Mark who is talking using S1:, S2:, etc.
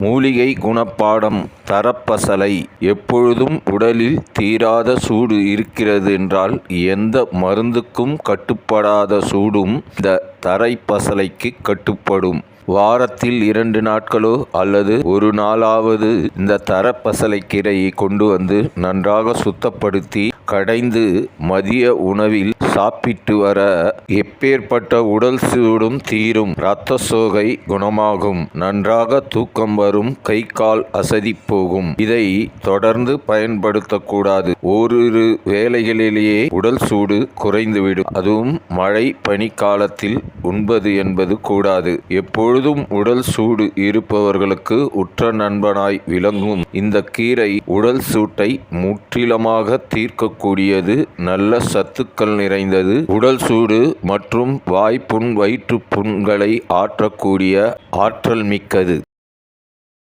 S1: மூலிகை குணப்பாடம் தரப்பசலை எப்பொழுதும் உடலில் தீராத சூடு இருக்கிறது என்றால் எந்த மருந்துக்கும் கட்டுப்படாத சூடும் இந்த தரைப்பசலைக்கு கட்டுப்படும். வாரத்தில் இரண்டு நாட்களோ அல்லது ஒரு நாளாவது இந்த தரப்பசலை கீரையை கொண்டு வந்து நன்றாக சுத்தப்படுத்தி கடைந்து மதிய உணவில் சாப்பிட்டு வர எப்பேற்பட்ட உடல் சூடும் தீரும் இரத்த சோகை குணமாகும். நன்றாக தூக்கம் வரும் கை கால் அசதி போகும். இதை தொடர்ந்து பயன்படுத்தக்கூடாது. ஓரிரு வேளைகளிலேயே உடல் சூடு குறைந்துவிடும். அதுவும் மழை பனிக்காலத்தில் உண்பது என்பது கூடாது. எப்பொழுதும் உடல் சூடு இருப்பவர்களுக்கு உற்ற நண்பனாய் விளங்கும். இந்த கீரை உடல் சூட்டை முற்றிலுமாக தீர்க்கக்கூடியது. நல்ல சத்துக்கள் நிறை நிறைந்தது உடல் சூடு மற்றும் வாய்ப்புண் வயிற்று புண்களை ஆற்றக்கூடிய ஆற்றல் மிக்கது.